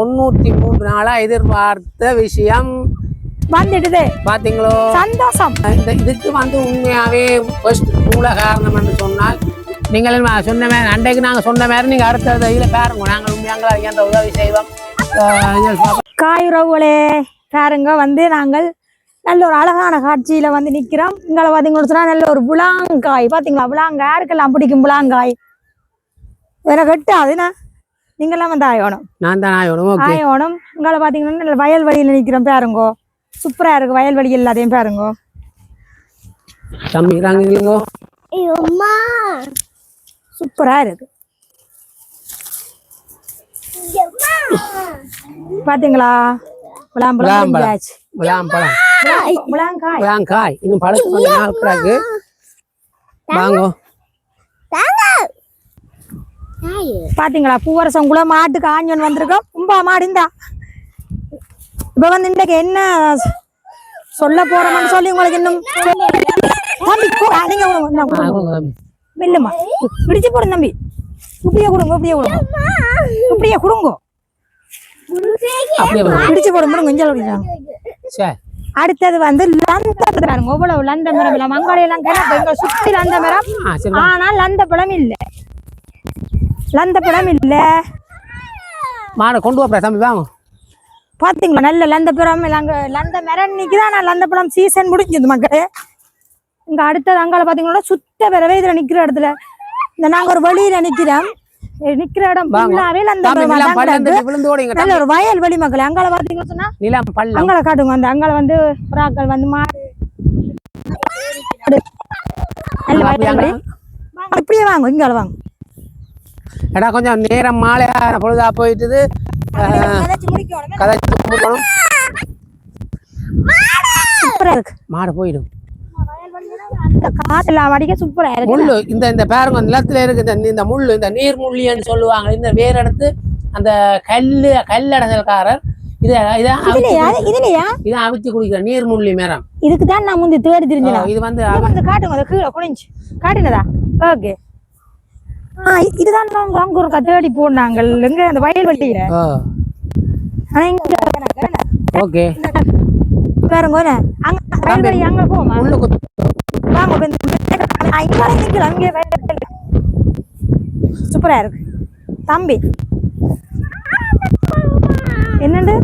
தொண்ணூத்தி மூன்று நாளா எதிர்பார்த்த விஷயம். வந்துடுது. பாத்தீங்களோ? சந்தோஷம். இந்த இதுக்கு வந்து உண்மையாவே ஃபர்ஸ்ட் மூல காரணம் என்று சொன்னால் நீங்கள் சொன்ன மாதிரி அன்றைக்கு நாங்கள் சொன்ன மாதிரி நீங்கள் அடுத்த இதில் பாருங்க. நாங்கள் உண்மையாங்களா என்ற உதவி செய்வோம். பாப்போம். காயுறவுகளே பாருங்க வந்து நாங்கள் நல்ல ஒரு அழகான காட்சியில வந்து நிக்கிறோம். இங்களை பாத்தீங்கன்னு சொன்னா நல்ல ஒரு புலாங்காய் பாத்தீங்களா? புலாங்காய் யாருக்கெல்லாம் பிடிக்கும் புலாங்காய் வேற கட்டாதுண்ணா நீங்கெல்லாம் வந்து ஆயோணும் நான் தான் ஆயோடும் ஓகே ஆயோணும் இங்களை பாத்தீங்கன்னா நல்ல வயல்வெளியில நிக்கிறோம் பாருங்கோ. சூப்பரா இருக்கு வயல்வெளி எல்லாத்தையும் பாருங்கோ. தம்பி தாங்க இல்லைங்கோ சூப்பரா இருக்கு. பாத்தீங்களா? விளாம்பழம் விளாம்பழம். விளாங்காய் விளாங்காய் இன்னும் பழத்து கொஞ்ச நாள் பிறகு. வாங்கோ. பாத்தீங்களா? பூவரசம் கூட மாட்டுக்கு ஆஞ்சன் வந்திருக்கோம் உம்பா மாடு இந்தா. இப்ப வந்து இன்றைக்கு என்ன சொல்ல போறோம்னு சொல்லி உங்களுக்கு இன்னும் தம்பி பிடிச்சு போடுங்க தம்பி. இப்படியே கொடுங்க இப்படியே கொடுங்க. இப்படியே கொடுங்க. பிடிச்சு போடுங்க கொடுங்க இஞ்சல் பிடிச்சாங்க சரி அடுத்தது வந்து லந்த பாருங்க எவ்வளவு லந்த மரம் இல்ல. இங்க சுத்தி லந்த மரம். ஆனா லந்த பழம் இல்ல. லந்த பழம் இல்ல. மாடை கொண்டு வாப்பா தம்பி வாங்க பாத்தீங்களா? நல்ல லந்த பழம் அங்க லந்த மரம் நிக்குதான் நான் லந்த பழம் சீசன் முடிஞ்சது மக்களே. இங்க அடுத்தது அங்கால பாத்தீங்கன்னா சுத்த பிறவே இதுல நிக்கிற இடத்துல. இந்த நாங்க ஒரு வழியில நிக்கிறோம். ஏ, நிக்கிற இடம். ஃபுல்லாவே தான் ஓடிங்க நல்ல ஒரு வயல் வெளி மக்களே. அங்கால பாத்தீங்கன்னா சொன்னா நிலம் பள்ளம். அங்கால காட்டுங்க அந்த அங்கால வந்து புறாக்கள் வந்து மாடு. நல்ல வயல் இப்படியே வாங்க இங்கால வாங்க. ஏடா கொஞ்சம் நேரம் மாலையான பொழுதா போயிட்டுது. கதைச்சு முடிக்கணும். இருக்கு. மாடு போயிடும். காட்டெல்லாம் அடிக்க சூப்பரா இருக்கு. முள்ளு இந்த இந்த பாருங்க நிலத்துல இருக்கு இந்த இந்த முள்ளு இந்த நீர் முள்ளின்னு சொல்லுவாங்க. இந்த வேர் எடுத்து அந்த கல்லு கல்லடசல்காரர் இதை இதை இதுலயா? இதுலயா? இதை அவிச்சு குடிக்கிற நீர் முள்ளி மரம். இதுக்கு தான் நான் முந்தி தேடி தெரிஞ்சேன் இது வந்து காட்டுங்க கீழே குனிஞ்சு. காட்டினதா? ஓகே. இதுதான் நாங்க அங்க ஒரு தேடி போனாங்க எங்க? அந்த வயல்வெளியில. ஓகே. பாருங்க அங்க வயல்வெளி அங்க போமா வாங்க. வயல்வெளி. சூப்பரா இருக்கு. தம்பி. என்னண்டு.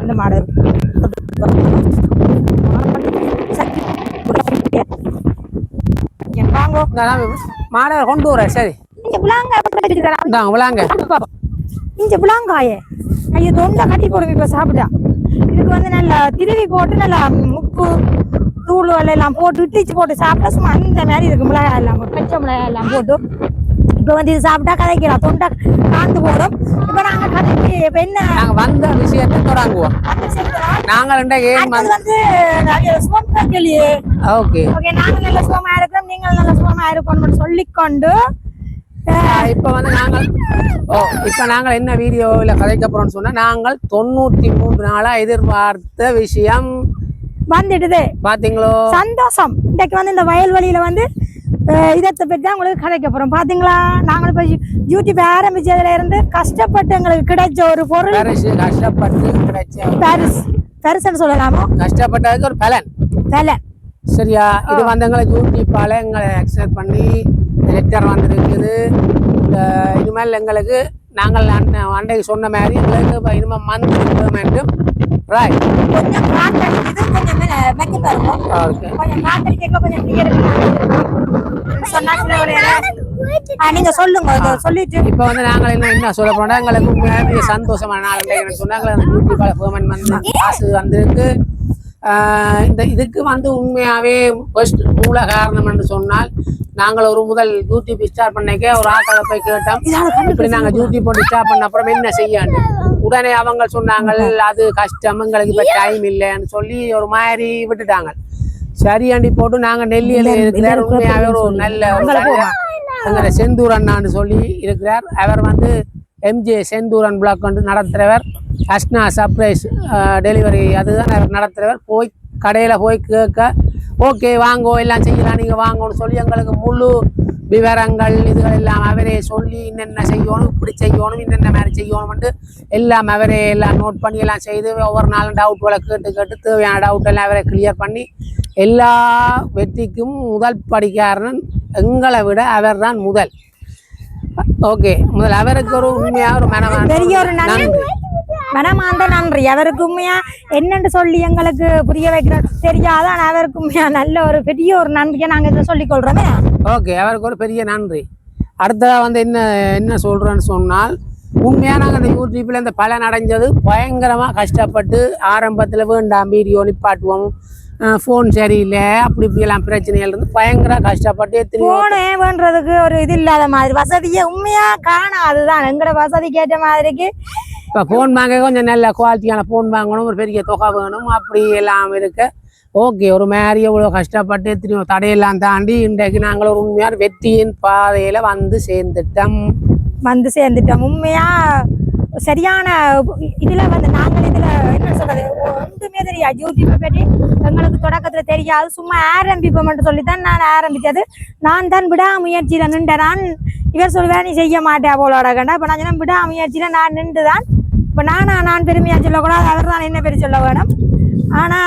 அந்த மாடு இருக்கு சக்தி. இங்க வாங்கோ நான் மாடை கொண்டு வரேன் சரி இங்க புலாங்க புலாங்காயே ஐயோ தொண்டை கட்டி போடுங்க இப்ப சாப்பிட்டா இதுக்கு வந்து நல்லா திருவி போட்டு நல்லா உப்பு தூள் எல்லாம் போட்டு இட்டிச்சு போட்டு சாப்பிட்டா சும்மா அந்த மாதிரி இருக்கு மிளகாய் எல்லாம் பச்சை மிளகாய் எல்லாம் போட்டு இப்ப வந்து இது சாப்பிட்டா கதைக்கிறோம் தொண்டை காந்து போடும் இப்ப நாங்க கதைக்கு இப்ப என்ன நாங்க வந்த விஷயத்தை தொடங்குவோம் நாங்க ரெண்டா அது வந்து ஓகே ஓகே நாங்க நல்ல சுகமா இருக்கிறோம் நீங்கள் நல்ல சுகமா இருக்கணும்னு சொல்லிக்கொண்டு இப்ப வந்து நாங்கள் ஓ இப்ப நாங்கள் என்ன வீடியோவில் கதைக்க போறோம்னு சொன்னா நாங்கள் தொண்ணூத்தி மூன்று நாளா எதிர்பார்த்த விஷயம். வந்துடுது. பாத்தீங்களோ? சந்தோஷம். இன்னைக்கு வந்து இந்த வயல்வெளியில வந்து இதத்தை பற்றி தான் உங்களுக்கு கதைக்க போறோம். பாத்தீங்களா? நாங்கள் இப்போ யூடியூப் ஆரம்பிச்சதுல இருந்து கஷ்டப்பட்டு எங்களுக்கு கிடைச்ச ஒரு பொருள். கஷ்டப்பட்டு கிடைச்ச பரிசு. பரிசுன்னு சொல்லலாமோ? கஷ்டப்பட்டதுக்கு ஒரு பலன். விலை சரியா? இது வந்து எங்களை யூடியூப்பால எங்களை அக்செப்ட் பண்ணி லெட்டர் வந்திருக்குது. இந்த இனிமேல் எங்களுக்கு நாங்கள் அன்றைக்கு சொன்ன மாதிரி எங்களுக்கு இப்போ இனிமேல் மந்த் பேமெண்ட்டும் ராய் கொஞ்சம் கொஞ்சம் மெக்க பாருங்க. கொஞ்சம் காத்தடிக்க கொஞ்சம். சொன்னா நீங்க சொல்லுங்க. சொல்லிட்டு. இப்போ வந்து நாங்கள் என்ன என்ன சொல்ல போனா எங்களுக்கு சந்தோஷமான நாள். சொன்னாங்க அந்த யூடியூப்பால பேமெண்ட் வந்து காசு வந்திருக்கு. இந்த இதுக்கு வந்து உண்மையாவே ஃபர்ஸ்ட் மூல காரணம் என்று சொன்னால் நாங்கள் ஒரு முதல் யூடியூப் ஸ்டார்ட் பண்ணிக்க ஒரு ஆக்களை போய் கேட்டோம். இப்படி நாங்கள் யூடியூப் போட்டு ஸ்டார்ட் பண்ண அப்புறம் என்ன செய்யாண்டு உடனே அவங்க சொன்னாங்க அது கஷ்டம் எங்களுக்கு இப்போ டைம் இல்லைன்னு சொல்லி ஒரு மாதிரி விட்டுட்டாங்க. சரியாண்டி போட்டு நாங்க நெல்லியில இருக்கிறார் உண்மையாவே ஒரு நல்ல எங்களை செந்தூர் அண்ணான்னு சொல்லி இருக்கிறார். அவர் வந்து எம்ஜே செந்தூரன் பிளாக் வந்து நடத்துகிறவர் அஸ்னா சர்ப்ரைஸ் டெலிவரி அதுதான் அவர் நடத்துகிறவர் போய் கடையில் போய் கேட்க ஓகே வாங்கோ எல்லாம் செய்யலாம் நீங்கள் வாங்கன்னு சொல்லி எங்களுக்கு முழு விவரங்கள் இதுகள் எல்லாம் அவரே சொல்லி என்னென்ன செய்யணும் இப்படி செய்யணும் என்னென்ன மாதிரி செய்யணும்ட்டு எல்லாம் அவரே எல்லாம் நோட் பண்ணி எல்லாம் செய்து ஒவ்வொரு நாளும் டவுட்களை கேட்டு கேட்டு தேவையான டவுட் எல்லாம் அவரே கிளியர் பண்ணி எல்லா வெற்றிக்கும் முதல் படிக்காரன் எங்களை விட அவர்தான் முதல். ஓகே. முதல் அவருக்கு ஒரு உண்மையாக ஒரு மனமான பெரிய ஒரு நன்றி. மனமார்ந்த நன்றி. அவருக்கு உண்மையா என்னன்னு சொல்லி எங்களுக்கு புரிய வைக்கிற தெரியாத ஆனா அவருக்கு உண்மையா நல்ல ஒரு பெரிய ஒரு நன்றியை நாங்க இதை சொல்லிக் கொள்றோமே ஓகே அவருக்கு ஒரு பெரிய நன்றி. அடுத்ததா வந்து என்ன என்ன சொல்றேன்னு சொன்னால் உண்மையாக நாங்கள் இந்த யூடியூப்ல இந்த பலன் அடைஞ்சது பயங்கரமாக கஷ்டப்பட்டு ஆரம்பத்தில் வேண்டாம் வீடியோ நிப்பாட்டுவோம். ஃபோன் சரியில்லை அப்படி இப்படி எல்லாம் பிரச்சனைகள் இருந்து பயங்கர கஷ்டப்பட்டு எத்தனையோ போனே வேண்டதுக்கு ஒரு இது இல்லாத மாதிரி வசதியே உண்மையா காணாதுதான் எங்கட வசதிக்கு ஏற்ற மாதிரிக்கு. இப்போ ஃபோன் வாங்க கொஞ்சம் நல்ல குவாலிட்டியான ஃபோன் வாங்கணும் ஒரு பெரிய தொகை வேணும் அப்படி எல்லாம் இருக்கு. ஓகே ஒரு மாதிரி எவ்வளோ கஷ்டப்பட்டு எத்தனையோ தடையெல்லாம் தாண்டி இன்றைக்கு நாங்கள் ஒரு உண்மையான வெற்றியின் பாதையில் வந்து சேர்ந்துட்டோம். வந்து சேர்ந்துட்டோம். உண்மையா சரியான இதுல வந்து நாங்கள் இதுல என்ன சொல்றது? ஒன்றுமே தெரியாது. யூடியூப் பற்றி எங்களுக்கு தொடக்கத்துல தெரியாது. சும்மா ஆரம்பிப்போம் மட்டும் சொல்லித்தான் நான் ஆரம்பிச்சது நான் தான் விடாமுயற்சியில நின்ற நான் இவர் சொல்லுவேன் நீ செய்ய மாட்டேன் போலோட கண்டா இப்ப நான் சொன்னேன் விடாமுயற்சியில நான் நின்றுதான். இப்ப நானா நான் பெருமையா சொல்லக்கூடாது. அவர் தான் என்ன பெரிய சொல்ல வேணும்? ஆனா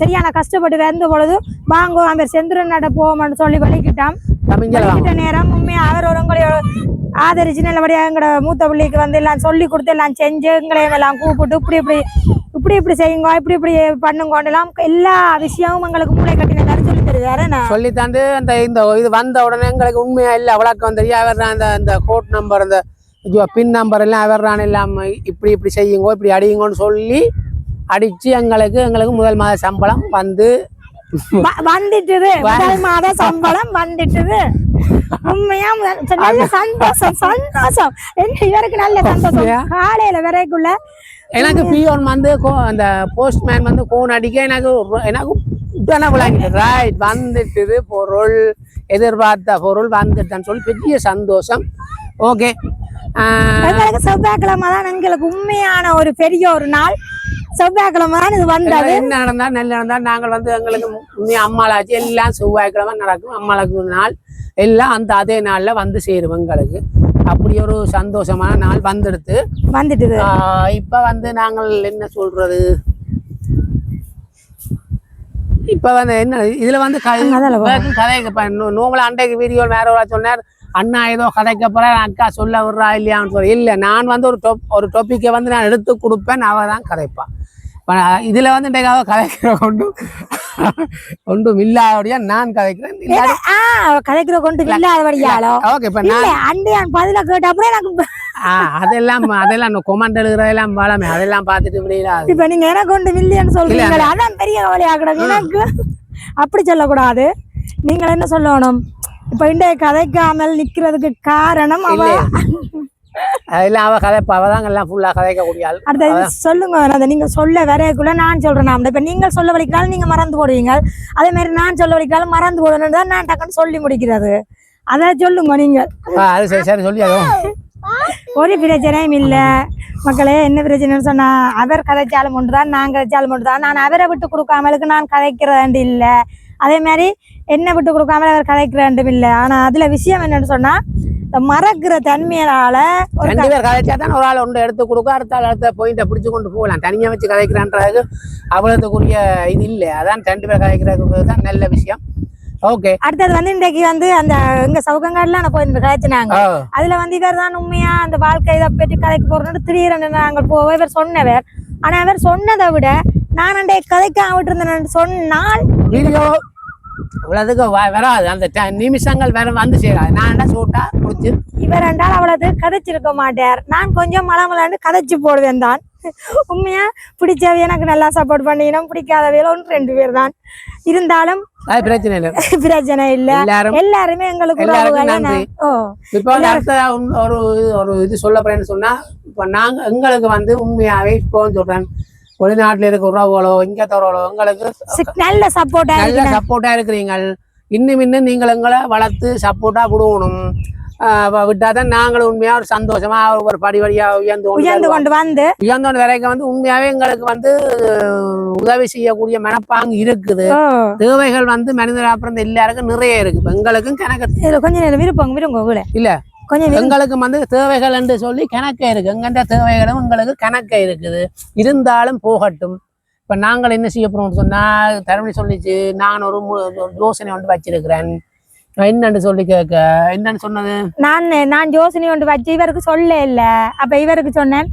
சரியான கஷ்டப்பட்டு வந்த பொழுது வாங்கோ அவர் செந்துரன் நட போவோம்னு சொல்லி வலிக்கிட்டான் வலிக்கிட்ட நேரம் உண்மையா அவர் ஒரு உங்களையோட ஆதரிச்சு நல்லபடியா எங்களோட மூத்த பிள்ளைக்கு வந்து எல்லாம் சொல்லி கொடுத்து எல்லாம் செஞ்சு எங்களையும் எல்லாம் கூப்பிட்டு இப்படி இப்படி இப்படி இப்படி செய்யுங்க இப்படி இப்படி பண்ணுங்க எல்லாம் எல்லா விஷயமும் எங்களுக்கு மூளை கட்டின மாதிரி சொல்லி தருவாரு தாண்டு அந்த இந்த இது வந்த உடனே எங்களுக்கு உண்மையா இல்லை விளக்கம் தெரியும். அவர் அந்த அந்த கோட் நம்பர் அந்த பின் நம்பர் எல்லாம் அவர் தான் எல்லாம் இப்படி இப்படி செய்யுங்கோ இப்படி அடியுங்கன்னு சொல்லி அடிச்சு எங்களுக்கு எங்களுக்கு முதல் மாத சம்பளம் வந்து வந்துட்டுது. முதல் மாத சம்பளம் வந்துட்டுது. உண்மையா நல்ல சந்தோஷம் சந்தோஷம். இவருக்கு நல்ல சந்தோஷம்? காலையில வரைக்குள்ள எனக்கு பியோன் வந்து அந்த போஸ்ட்மேன் வந்து கோன் அடிக்க எனக்கு எனக்கு உடனே விளங்கிட்டு ரைட் வந்துட்டுது பொருள் எதிர்பார்த்த பொருள் வந்துட்டான்னு சொல்லி பெரிய சந்தோஷம். ஓகே எங்களுக்கு செவ்வாய்க்கிழமை தான் எங்களுக்கு உண்மையான ஒரு பெரிய ஒரு நாள். செவ்வாய்க்கிழமை தான் இது வந்தது. என்ன நடந்தா நல்ல நடந்தா நாங்கள் வந்து எங்களுக்கு உண்மையா அம்மாளாச்சு. எல்லாம் செவ்வாய்க்கிழமை நடக்கும். அம்மாளுக்கு நாள். எல்லாம் அந்த அதே நாள்ல வந்து சேரும் எங்களுக்கு. அப்படி ஒரு சந்தோஷமான நாள் வந்துடுது. வந்துட்டுது ஆஹ் இப்ப வந்து நாங்கள் என்ன சொல்றது? இப்ப வந்து என்ன இதுல வந்து க- அதில் இப்ப கதைக்கு நோமலா அண்டைக்கு வீடியோ வேற ஒரு சொன்னார் அண்ணா ஏதோ கதைக்க போற அக்கா சொல்ல விடுறா இல்லையான்னு சொல்லி. இல்ல நான் வந்து ஒரு டொப் ஒரு டொப்பிக்கை வந்து நான் எடுத்து கொடுப்பேன் அவ தான் கதைப்பான் இதுல வந்து இன்றைக்கு கதைக்கிற ஒன்றும் ஒன்றும் இல்லாதபடியா நான் கதைக்கிறேன். கதைக்கிற கொண்டு இல்லாதபடியாலோ ஓகே இப்ப நான் அண்டையான் பதில கேட்ட அப்புறம் எனக்கு அதெல்லாம் அதெல்லாம் கொமெண்ட் எழுதுறதெல்லாம் வளமே. அதெல்லாம் பார்த்துட்டு விடையில இப்ப நீங்க எனக்கு கொண்டு மில்லியன் சொல்றீங்களா அதான் பெரிய கவலையா கிடக்கு எனக்கு? அப்படி சொல்லக்கூடாது. நீங்கள் என்ன சொல்லணும்? இப்ப இன்றைய கதைக்காமல் நிக்கிறதுக்கு காரணம் அவ அதெல்லாம் அவ கதைப்பா அவ தான் எல்லாம் ஃபுல்லா கதைக்கக்கூடிய ஆள். அடுத்த இது சொல்லுங்க அதை நீங்க சொல்ல வரைக்குள்ள நான் சொல்றேன் நான். இப்ப நீங்கள் சொல்ல வலிக்கிறாலும் நீங்க மறந்து போடுவீங்க. அதே மாதிரி நான் சொல்ல வலிக்கிறாலும் மறந்து போடணும் தான் நான் டக்குன்னு சொல்லி முடிக்கிறது. அதை சொல்லுங்க நீங்க. அது சரி சரி சொல்லி ஒரு பிரச்சனையும் இல்ல. மக்களே என்ன பிரச்சனைன்னு சொன்னா அவர் கதைச்சாலும் ஒன்றுதான் நான் கதைச்சாலும் ஒன்றுதான். நான் அவரை விட்டு கொடுக்காமலுக்கு நான் கதைக்கிறேன் இல்ல. அதே மாதிரி என்ன விட்டு கொடுக்காம அவர் கதைக்கிறேன் இல்ல. ஆனா அதுல விஷயம் என்னன்னு சொன்னா மறக்கிற தன்மையால ஒரு ரெண்டு பேர் கதைச்சா தான் ஒரு ஆள் ஒன்று எடுத்து கொடுக்க அடுத்த ஆள் அடுத்த பாயிண்ட்டை பிடிச்சு கொண்டு போகலாம். தனியாக வச்சு கதைக்கிறான்றது அவ்வளோத்துக்குரிய இது இல்லை. அதான் ரெண்டு பேர் கதைக்கிறது தான் நல்ல விஷயம். ஓகே அடுத்தது வந்து இன்றைக்கு வந்து அந்த எங்க சவுகங்காடுல நான் போய் கதைச்சினாங்க. அதுல வந்து இவர் தான் உண்மையா அந்த வாழ்க்கை இதை பற்றி கதைக்கு போறோம்னு திடீரென நாங்கள் போவோம் இவர் சொன்னவர். ஆனா இவர் சொன்னதை விட நான் அண்டை கதைக்காம விட்டுருந்தேன் சொன்னால் வீடியோ இவ்வளோதுக்கு வராது. அந்த நிமிஷங்கள் வேற வந்து சேராது. நான் என்ன சூட்டா முடிச்சு இவர் என்றால் அவ்வளவு கதைச்சிருக்க மாட்டார். நான் கொஞ்சம் மலமலாண்டு கதைச்சு போடுவேன் தான். உண்மையா? பிடிச்சவை எனக்கு நல்லா சப்போர்ட் பண்ணிக்கணும். பிடிக்காதவையில ஒன்று ரெண்டு பேர் தான். இருந்தாலும் பிரச்சனை இல்லை. பிரச்சனை இல்ல. எல்லாரும் எங்களுக்கு ஒரு ஒரு இது சொல்ல போறேன்னு சொன்னா இப்போ நாங்க எங்களுக்கு வந்து உண்மையாவே இப்போ சொல்றேன். வெளிநாட்டுல இருக்க உறவுகளோ இங்க தரவளோ எங்களுக்கு சி- நல்ல சப்போர்ட்டா நல்ல சப்போர்ட்டா இருக்கிறீங்க இன்னும் இன்னும் நீங்கள் எங்களை வளர்த்து சப்போர்ட்டா விடுவணும். விட்டா தான் நாங்களும் உண்மையா ஒரு சந்தோஷமா ஒரு படி வழியா உயர்ந்து கொண்டு உயர்ந்து. கொண்டு வந்து உயர்ந்தோண்டு வரைக்கும் வந்து உண்மையாவே எங்களுக்கு வந்து உதவி செய்யக்கூடிய மனப்பாங்கு இருக்குது. தேவைகள் வந்து மனிதர் அப்புறம் எல்லாருக்கும் நிறைய இருக்கு. எங்களுக்கும் கணக்கு இதுல கொஞ்ச நேரம் விருப்பம் விரும்புங்க இல்ல. கொஞ்சம். எங்களுக்கு வந்து தேவைகள் என்று சொல்லி கணக்கே இருக்கு. எங்கண்ட தேவைகளும் எங்களுக்கு கணக்கே இருக்குது. இருந்தாலும் போகட்டும். இப்ப நாங்கள் என்ன செய்ய போறோம்னு சொன்னா தரமணி சொல்லிச்சு நான் ஒரு யோசனை ஒன்று வச்சிருக்கிறேன். என்னன்னு சொல்லி கேட்க என்னன்னு சொன்னது? நான் நான் யோசனை ஒன்று வச்சு இவருக்கு சொல்ல இல்ல அப்ப இவருக்கு சொன்னேன்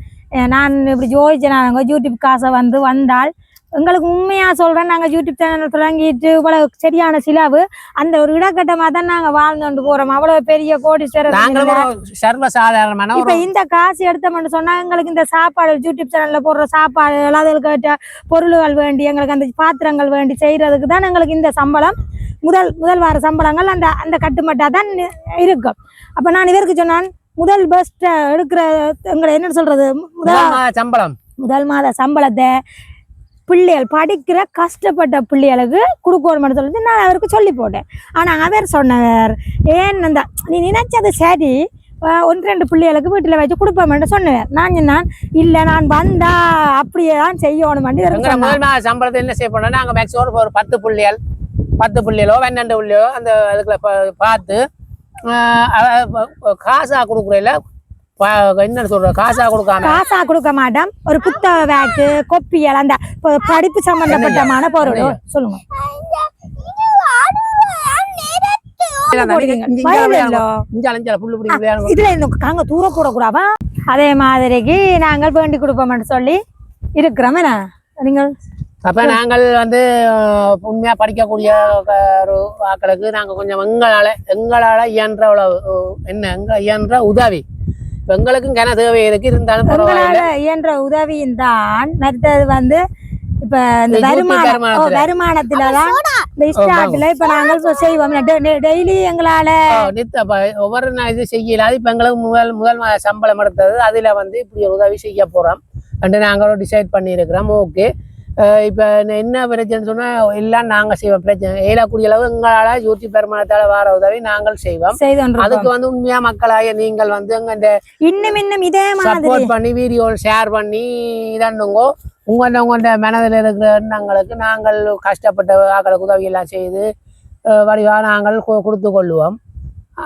நான் இப்படி யோசிச்சேன் யூடியூப் காசை வந்து வந்தால் எங்களுக்கு உண்மையா சொல்றேன். நாங்க யூடியூப் சேனல் தொடங்கிட்டு இவ்வளவு சரியான சிலவு அந்த ஒரு இடக்கட்டமா தான் நாங்க வாழ்ந்துட்டு போறோம். அவ்வளவு பெரிய கோடீஸ்வரர் சர்வசாதாரணமான இப்ப இந்த காசு எடுத்தோம்னு சொன்னா எங்களுக்கு இந்த சாப்பாடு யூடியூப் சேனல்ல போடுற சாப்பாடு அதுகளுக்கு பொருள்கள் வேண்டி எங்களுக்கு அந்த பாத்திரங்கள் வேண்டி செய்யறதுக்கு தான் எங்களுக்கு இந்த சம்பளம். முதல் முதல் வார சம்பளங்கள் அந்த அந்த கட்டுமட்டா தான் இருக்கும். அப்ப நான் இவருக்கு சொன்னான் முதல் பெஸ்ட் எடுக்கிற எங்களை என்ன சொல்றது? முதல் முதல் மாத சம்பளம். முதல் மாத சம்பளத்தை பிள்ளைகள் படிக்கிற கஷ்டப்பட்ட பிள்ளைகளுக்கு கொடுக்கணும்னு சொல்லிட்டு நான் அவருக்கு சொல்லி போட்டேன். ஆனா அவர் சொன்னவர் ஏன் அந்த நீ நினைச்சது சரி ஒன்று ரெண்டு பிள்ளைகளுக்கு வீட்டில் வச்சு கொடுப்போம்னு சொன்னவர் நான் சொன்னான் இல்லை நான் வந்தா அப்படியே தான் செய்யணும்னு முதல் மாத சம்பளத்தை என்ன செய்ய போனோம்னா நாங்க மேக்ஸிமம் ஒரு பத்து புள்ளிகள் பத்து புள்ளிகளோ பன்னெண்டு புள்ளியோ அந்த அதுக்குள்ள பார்த்து ஆஹ் அஹ் ப- காசா கொடுக்குறதுல என்ன சொல்ற காசா கொடுக்காம? காசா கொடுக்க மாட்டோம். ஒரு புத்தக பேக்கு கொப்பியல் அந்த படிப்பு சம்பந்தப்பட்டமான பொருள் சொல்லுங்க. இதுல இந்த காங்க தூர போடக்கூடாதா? அதே மாதிரிக்கு நாங்கள் வேண்டி கொடுப்போம்னு சொல்லி இருக்கிறோம். நீங்கள்? அப்ப நாங்கள் வந்து உண்மையா படிக்கக்கூடிய க- ஒரு ஆக்களுக்கு நாங்க கொஞ்சம் எங்களால எங்களால இயன்ற என்ன எங்க இயன்ற உதவி. இப்ப எங்களுக்கும் கன தேவை இருக்கு இருந்தாலும் பரவாயில்ல. இயன்ற உதவியும் தான் மற்றது வந்து இப்ப இந்த வருமானம். வருமானத்துல. தான் இந்த இப்ப நாங்கள் செய்வோம். டெய்லி எங்களால ஒவ்வொரு நாள் இது செய்யல அது இப்ப எங்களுக்கு முதல் முதல் மாத சம்பளம் எடுத்தது. அதுல வந்து இப்படி ஒரு உதவி செய்ய போறோம். ரெண்டு நாங்களும் டிசைட் பண்ணியிருக்கிறோம். ஓகே இப்ப என்ன- பிரச்சனை சொன்னா எல்லாம் நாங்க செய்வோம். பிரச்சனை ஏலக்கூடிய அளவு எங்களால யூடியூப் பெருமானத்தால வர உதவி நாங்கள் செய்வோம். அதுக்கு வந்து உண்மையா மக்களாய நீங்கள் வந்து இந்த இன்னும் இன்னும் இதே மாதிரி சப்போர்ட் பண்ணி வீடியோ ஷேர் பண்ணி இதாண்டுங்கோ உங்கள்ட உங்கள்ட மனதில் இருக்கிற எண்ணங்களுக்கு நாங்கள் கஷ்டப்பட்ட ஆக்களுக்கு உதவி எல்லாம் செய்து அஹ், வடிவா நாங்கள் கொடுத்து கொள்ளுவோம்.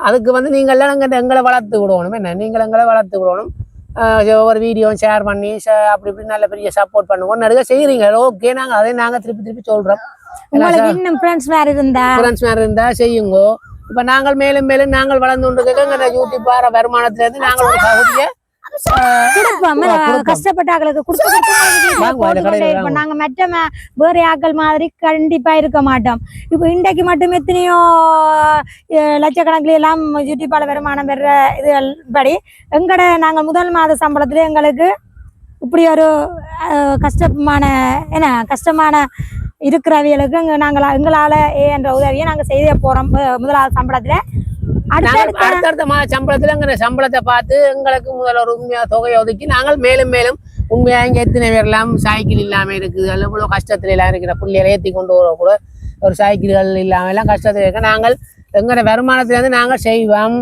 அதுக்கு வந்து நீங்கள்லாம் எங்களை வளர்த்து விடணும். என்ன? நீங்கள் எங்களை வளர்த்து விடணும். ஒவ்வொரு வீடியோ ஷேர் பண்ணி அப்படி இப்படி நல்ல பெரிய சப்போர்ட் பண்ணுவோம். நிறைய செய்கிறீங்க ஓகே நாங்கள் அதை நாங்கள் திருப்பி திருப்பி சொல்கிறோம் இன்னும் ஃப்ரெண்ட்ஸ் வேற இருந்தா? ஃப்ரெண்ட்ஸ் மாதிரி இருந்தால் செய்யுங்கோ. இப்போ நாங்கள் மேலும் மேலும் நாங்கள் வளர்ந்து கொண்டு இருக்க யூடியூப் வர வருமானத்துலேருந்து நாங்கள் ஒரு பகுதியை. கஷ்டப்பட்ட ஆக்களுக்கு. வாங்க. நாங்க மற்ற வேற ஆக்கள் மாதிரி கண்டிப்பா இருக்க மாட்டோம். இப்போ இன்றைக்கு மட்டும் எத்தனையோ லட்சக்கணக்கில் எல்லாம் யூடியூப்பால வருமானம் பெற இதுகள் படி எங்கட நாங்க முதல் மாத சம்பளத்துல எங்களுக்கு இப்படி ஒரு கஷ்டமான என்ன கஷ்டமான இருக்கிறவியலுக்கு எங்க நாங்களா எங்களால ஏ என்ற உதவியை நாங்க செய்ய போறோம். முதலாவது சம்பளத்துல. அடுத்தடுத்த மாத சம்பளத்துல எங்க சம்பளத்தை பார்த்து எங்களுக்கு முதல்ல ஒரு உண்மையா தொகையை ஒதுக்கி நாங்கள் மேலும் மேலும் உண்மையா இங்க எத்தனை பேர் எல்லாம் சைக்கிள் இல்லாம இருக்குது. அல்ல இவ்வளவு கஷ்டத்துல எல்லாம் இருக்கிற பிள்ளைகளை ஏத்தி கொண்டு வர கூட ஒரு சைக்கிள்கள் இல்லாம எல்லாம் கஷ்டத்துல இருக்க நாங்கள் எங்களோட வருமானத்துல இருந்து நாங்கள் செய்வோம்.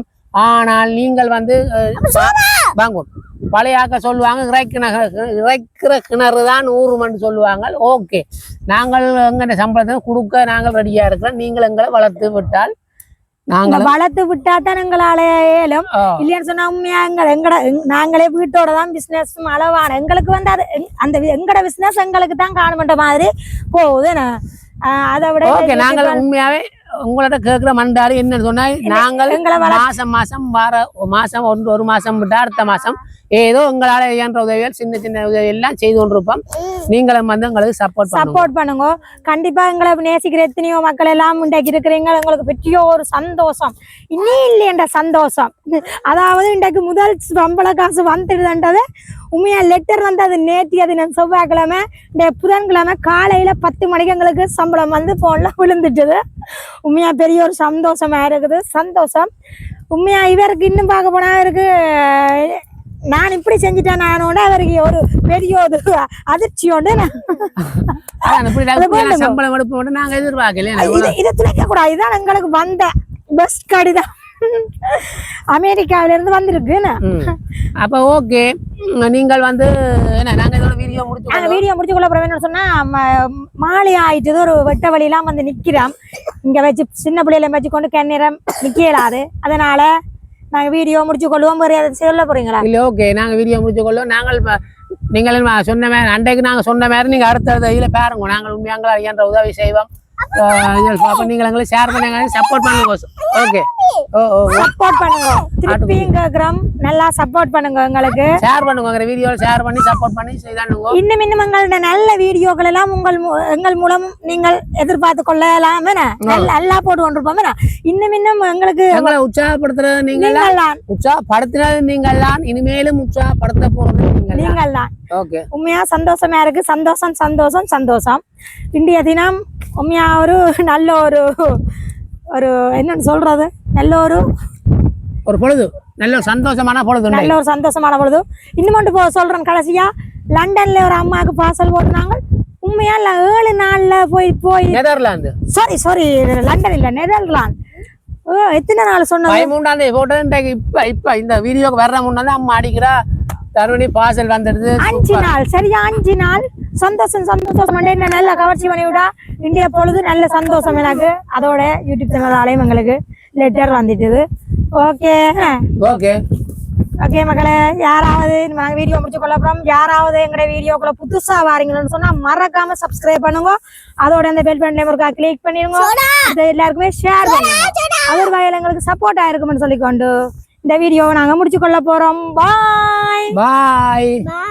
ஆனால் நீங்கள் வந்து வாங்குவோம். பழைய ஆக்க சொல்லுவாங்க இறைக்கிண இறைக்கிற கிணறு தான் ஊறுமன்னு சொல்லுவாங்க. ஓகே. நாங்கள் எங்கள்ட சம்பளத்தை கொடுக்க நாங்கள் ரெடியா இருக்கிறோம். நீங்கள் எங்களை வளர்த்து விட்டால் நாங்கள் வளர்த்து விட்டா தான் எங்களால ஏலும் இல்லைன்னு சொன்னா உண்மையா எங்க எங்கட எங்க- நாங்களே வீட்டோட தான் பிசினஸ் அளவான. எங்களுக்கு வந்து அது அந்த எங்கட பிசினஸ் எங்களுக்கு தான் காணுமன்ற மாதிரி போகுது அதை விட நாங்கள் உண்மையாவே உங்கள்ட்ட கேட்கிற மண்டாரு என்னன்னு சொன்னா நாங்கள் மாசம் மாசம் வார மாசம் ஒன்று ஒரு மாசம் விட்டு அடுத்த மாசம் ஏதோ உங்களால இயன்ற உதவிகள் சின்ன சின்ன உதவி எல்லாம் செய்து கொண்டிருப்போம். நீங்களும் வந்து எங்களுக்கு சப்போர்ட் பண்ணுங்க. சப்போர்ட் பண்ணுங்க. கண்டிப்பா எங்களை நேசிக்கிற எத்தனையோ மக்கள் எல்லாம் இன்றைக்கு இருக்கிறீங்க. எங்களுக்கு பெரிய ஒரு சந்தோஷம். இன்னும் இல்லையன்ற சந்தோஷம். அதாவது இன்றைக்கு முதல் சம்பள காசு வந்துடுதுன்றது உண்மையா லெட்டர் வந்து அது நேத்தி அது நான் செவ்வாய்க்கிழமை இந்த புதன்கிழமை காலையில பத்து மணிக்கு எங்களுக்கு சம்பளம் வந்து போன்ல விழுந்துட்டுது. உண்மையா பெரிய ஒரு சந்தோஷமா இருக்குது. சந்தோஷம். உண்மையா இவருக்கு இன்னும் பார்க்க போனா இவருக்கு நான் இப்படி செஞ்சுட்டேன் நானோட அவருக்கு ஒரு பெரிய ஒரு அதிர்ச்சி போடுங்க. சம்பளம் எடுப்போம் நாங்க எதிர்பார்க்கல இது துளைக்க கூடாது. இதுதான் எங்களுக்கு வந்த பெஸ்ட் கடிதம் அமெரிக்காவில இருந்து வந்திருக்குன்னு. அப்ப ஓகே. நீங்கள் வந்து நாங்க இதோட வீடியோ முடிச்சு வீடியோ முடிச்சு கொள்ள போறோம். சொன்னா மாலை ஆயிட்டது ஒரு வெட்ட வழியெல்லாம் வந்து நிக்கிறோம் இங்க வச்சு சின்ன பிள்ளையில வச்சு கொண்டு கண்ணிரம் நிக்கலாது. அதனால நாங்க வீடியோ முடிச்சு கொள்வோம். வேற எதாவது சொல்ல போறீங்களா? இல்ல ஓகே நாங்க வீடியோ முடிச்சு கொள்ளும் நாங்கள் நீங்கள் சொன்ன மாதிரி அன்றைக்கு நாங்க சொன்ன மாதிரி நீங்க அடுத்த இதுல பாருங்க. நாங்கள் உண்மையாங்களா என்ற உதவி செய்வோம். நீங்கள் எங்களை ஷேர் பண்ணுங்க. சப்போர்ட் பண்ணுங்க. ஓகே. சப்போர்ட் பண்ணுங்க. திருப்பியும் கேக்குறோம் நல்லா சப்போர்ட் பண்ணுங்க எங்களுக்கு. ஷேர் பண்ணுங்க வீடியோவில் ஷேர் பண்ணி சப்போர்ட் பண்ணி செய்தானுங்க. இன்னும் இன்னும் எங்களோட நல்ல வீடியோக்கள் எல்லாம் உங்கள் எங்கள் மூலம் நீங்கள் எதிர்பார்த்து கொள்ளலாம்? நல்ல நல்லா போட்டு கொண்டிருப்போம்? இன்னும் இன்னும் எங்களுக்கு எங்களை உற்சாகப்படுத்துறது நீங்கள் உற்சாகப்படுத்தினது நீங்கள் தான் இனிமேலும் உற்சாகப்படுத்த போறது நீங்கள் தான் ஓகே. உண்மையா சந்தோஷமா இருக்கு. சந்தோஷம் சந்தோஷம் சந்தோஷம். இன்றைய தினம் உண்மையா ஒரு நல்ல ஒரு ஒரு என்னன்னு சொல்றது நல்ல ஒரு ஒரு பொழுது நல்ல ஒரு சந்தோஷமான பொழுது. நல்ல ஒரு சந்தோஷமான பொழுது. இன்னும் போ சொல்றேன் கடைசியா. லண்டன்ல ஒரு அம்மாவுக்கு பார்சல் போட்டுனாங்க உண்மையா இல்ல ஏழு நாள்ல போய் போய் நெதர்லாந்து. சாரி சாரி லண்டன் இல்ல நெதர்லாந்து. ஓ, எத்தனை நாள் சொன்னது? பதிமூன்றாம் தேதி போட்டோ இன்றைக்கு இப்ப இப்ப இந்த வீடியோக்கு வர்ற முன்னாடி அம்மா அடிக்கிறா. தருணி பார்சல் வந்துடுது. அஞ்சு நாள் சரியா அஞ்சு நாள்? சந்தோஷம் சந்தோஷம். என்ன நல்ல கவர்ச்சி பண்ணி விடா இந்திய பொழுது நல்ல சந்தோஷம் எனக்கு. அதோட யூடியூப் சேனலாலையும் எங்களுக்கு லெட்டர் வந்துட்டுது. ஓகே ஓகே ஓகே மக்களே யாராவது நாங்கள் வீடியோ முடிச்சு கொள்ளப்போம் யாராவது எங்களோட வீடியோக்குள்ள புதுசா வாரீங்கன்னு சொன்னா மறக்காம சப்ஸ்கிரைப் பண்ணுங்க. அதோட அந்த பெல் பட்டன் ஒருக்கா கிளிக் பண்ணிருங்க இது எல்லாருக்குமே ஷேர் பண்ணுங்க. அதர் வகையில் எங்களுக்கு சப்போர்ட் ஆயிருக்கும்னு சொல்லிக்கொண்டு இந்த வீடியோவை நாங்க முடிச்சு கொள்ள போறோம். பாய் பாய் Bye.